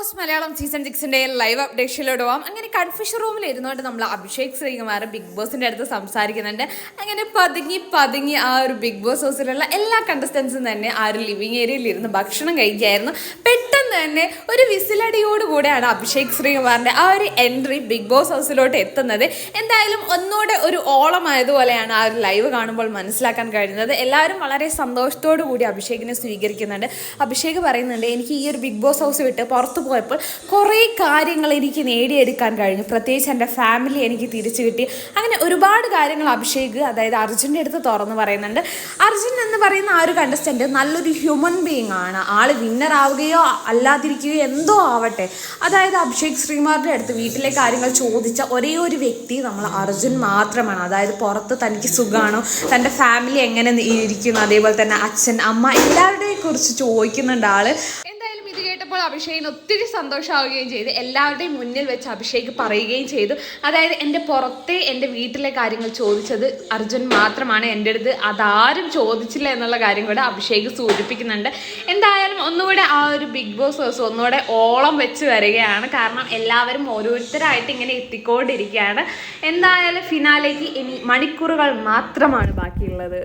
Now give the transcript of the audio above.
Boss Malayalam season സിക്സിന്റെ live അപ്ഡേഷനിലോട്ട് പോവാം. അങ്ങനെ കൺഫ്യൂഷൻ റൂമിൽ ഇരുന്നുകൊണ്ട് നമ്മൾ അഭിഷേക് ശ്രീകുമാർ ബിഗ് ബോസിന്റെ അടുത്ത് സംസാരിക്കുന്നുണ്ട്. അങ്ങനെ പതുങ്ങി പതുങ്ങി ആ ഒരു ബിഗ് ബോസ് ഹൗസിലുള്ള എല്ലാ കണ്ടസ്റ്റൻസും തന്നെ ആ ഒരു ലിവിങ് ഏരിയയിൽ ഇരുന്ന് ഭക്ഷണം കഴിക്കുകയായിരുന്നു പെട്ടെന്ന് തന്നെ ഒരു വിസിലടിയോട് വിസിലടിയോടുകൂടെയാണ് അഭിഷേക് ശ്രീകുമാറിന്റെ ആ ഒരു എൻട്രി ബിഗ് ബോസ് ഹൗസിലോട്ട് എത്തുന്നത്. എന്തായാലും ഒന്നുകൂടെ ഒരു ഓളമായതുപോലെയാണ് ആ ഒരു ലൈവ് കാണുമ്പോൾ മനസ്സിലാക്കാൻ കഴിയുന്നത്. എല്ലാവരും വളരെ സന്തോഷത്തോടു കൂടി അഭിഷേകിനെ സ്വീകരിക്കുന്നുണ്ട്. അഭിഷേക് പറയുന്നുണ്ട് എനിക്ക് ഈ ഒരു ബിഗ് ബോസ് ഹൗസ് വിട്ട് പുറത്തു പോയപ്പോൾ കുറേ കാര്യങ്ങൾ എനിക്ക് നേടിയെടുക്കാൻ കഴിഞ്ഞു. പ്രത്യേകിച്ച് എന്റെ ഫാമിലി എനിക്ക് തിരിച്ചു കിട്ടി. അങ്ങനെ ഒരുപാട് കാര്യങ്ങൾ അഭിഷേക് അതായത് അർജുന്റെ അടുത്ത് തുറന്ന് പറയുന്നുണ്ട്. അർജുൻ എന്ന് പറയുന്ന ആ ഒരു കണ്ടസ്റ്റന്റ് നല്ലൊരു ഹ്യൂമൻ ബീങ് ആണ്. ആൾ വിന്നർ ആവുകയോ അല്ലാതിരിക്കുകയോ എന്തോ ആവട്ടെ. അതായത് അഭിഷേക് ശ്രീമാറിന്റെ അടുത്ത് വീട്ടിലെ കാര്യങ്ങൾ ചോദിച്ച ഒരേ ഒരു വ്യക്തി നമ്മൾ അർജുൻ മാത്രമാണ്. അതായത് പുറത്ത് തനിക്ക് സുഖമാണോ തന്റെ ഫാമിലി എങ്ങനെ ഇരിക്കുന്നു? അതേപോലെ തന്നെ അച്ഛൻ അമ്മ എല്ലാവരുടെയും കുറിച്ച് ചോദിക്കുന്നുണ്ട് ഇത് കേട്ടപ്പോൾ അഭിഷേകിന് ഒത്തിരി സന്തോഷമാവുകയും ചെയ്ത്. എല്ലാവരുടെയും മുന്നിൽ വെച്ച് അഭിഷേക് പറയുകയും ചെയ്തു. അതായത് എന്റെ പുറത്തെ എന്റെ വീട്ടിലെ കാര്യങ്ങൾ ചോദിച്ചത് അർജുൻ മാത്രമാണ്. എന്റെ അടുത്ത് അതാരും ചോദിച്ചില്ല എന്നുള്ള കാര്യം കൂടെ അഭിഷേക് സൂചിപ്പിക്കുന്നുണ്ട്. എന്തായാലും ഒന്നുകൂടെ ആ ഒരു ബിഗ് ബോസ് ഹൗസ് ഒന്നുകൂടെ ഓളം വെച്ച് വരികയാണ്. കാരണം എല്ലാവരും ഓരോരുത്തരായിട്ട് ഇങ്ങനെ എത്തിക്കൊണ്ടിരിക്കുകയാണ്. എന്തായാലും ഫിനാലേക്ക് ഇനി മണിക്കൂറുകൾ മാത്രമാണ് ബാക്കിയുള്ളത്.